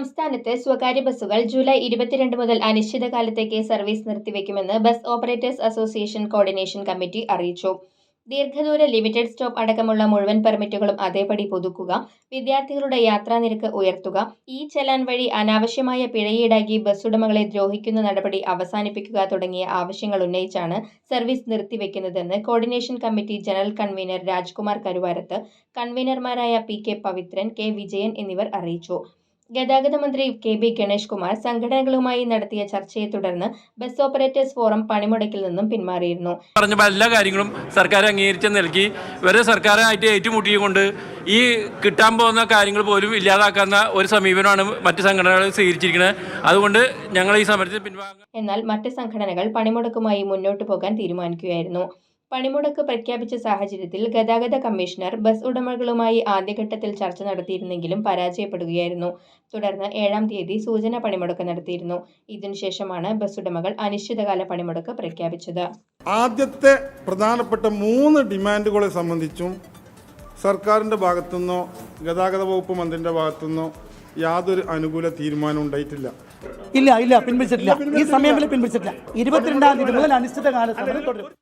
സംസ്ഥാനത്ത് സ്വകാര്യ ബസ്സുകൾ ജൂലൈ ഇരുപത്തിരണ്ട് മുതൽ അനിശ്ചിതകാലത്തേക്ക് service നിർത്തിവെക്കുമെന്ന് bus operators association coordination committee അറിയിച്ചു. ദീർഘദൂര ലിമിറ്റഡ് സ്റ്റോപ്പ് അടക്കമുള്ള മുഴുവൻ പെർമിറ്റുകളും അതേപടി പുതുക്കുക വിദ്യാർത്ഥികളുടെ യാത്രാനിരക്ക് ഉയർത്തുക ഈ ചലാൻ വഴി അനാവശ്യമായ പിഴയീടാക്കി ബസ്സുടമകളെ ദ്രോഹിക്കുന്ന നടപടി അവസാനിപ്പിക്കുക തുടങ്ങിയ ആവശ്യങ്ങൾ ഉന്നയിച്ചാണ് service നിർത്തിവെക്കുന്നതെന്ന് coordination committee general convener Rajkumar Karuvarath കൺവീനർമാരായ P K Pavithran K Vijayan എന്നിവർ അറിയിച്ചു. ഗതാഗത മന്ത്രി കെ ബി ഗണേഷ് കുമാർ സംഘടനകളുമായി നടത്തിയ ചർച്ചയെ തുടർന്ന് ബസ് ഓപ്പറേറ്റേഴ്സ് ഫോറം പണിമുടക്കിൽ നിന്നും പിന്മാറിയിരുന്നു. പറഞ്ഞ എല്ലാ കാര്യങ്ങളും സർക്കാർ അംഗീകരിച്ച നൽകി ഇവരെ സർക്കാരായിട്ട് ഏറ്റുമുട്ടിക്കൊണ്ട് ഈ കിട്ടാൻ പോകുന്ന കാര്യങ്ങൾ പോലും ഇല്ലാതാക്കുന്ന ഒരു സമീപനമാണ് മറ്റ് സംഘടനകൾ സ്വീകരിച്ചിരിക്കുന്നത്. അതുകൊണ്ട് ഞങ്ങൾ ഈ സമരത്തിൽ പിൻവാങ്ങുക എന്നാൽ മറ്റ് സംഘടനകൾ പണിമുടക്കുമായി മുന്നോട്ട് പോകാൻ തീരുമാനിക്കുകയായിരുന്നു. പണിമുടക്ക് പ്രഖ്യാപിച്ച സാഹചര്യത്തിൽ ഗതാഗത കമ്മീഷണർ ബസ് ഉടമകളുമായി ആദ്യഘട്ടത്തിൽ ചർച്ച നടത്തിയിരുന്നെങ്കിലും പരാജയപ്പെടുകയായിരുന്നു. തുടർന്ന് ഏഴാം തീയതി സൂചന പണിമുടക്ക് നടത്തിയിരുന്നു. ഇതിനുശേഷമാണ് ബസ് ഉടമകൾ അനിശ്ചിതകാല പണിമുടക്ക് പ്രഖ്യാപിച്ചത്. ആദ്യത്തെ പ്രധാനപ്പെട്ട മൂന്ന് ഡിമാൻഡുകളെ സംബന്ധിച്ചും സർക്കാരിന്റെ ഭാഗത്തുനിന്നോ ഗതാഗത വകുപ്പ് മന്ത്രിന്റെ ഭാഗത്തുനിന്നോ യാതൊരു അനുകൂല തീരുമാനം ഉണ്ടായിട്ടില്ല. ഇല്ല ഇല്ല പിൻവലിച്ചിട്ടില്ല. ഈ സമയം പിൻവലിച്ചിട്ടില്ല. ഇരുപത്തിരണ്ടാം തീയതി മുതൽ അനിശ്ചിത കാല സമരം തുടരും.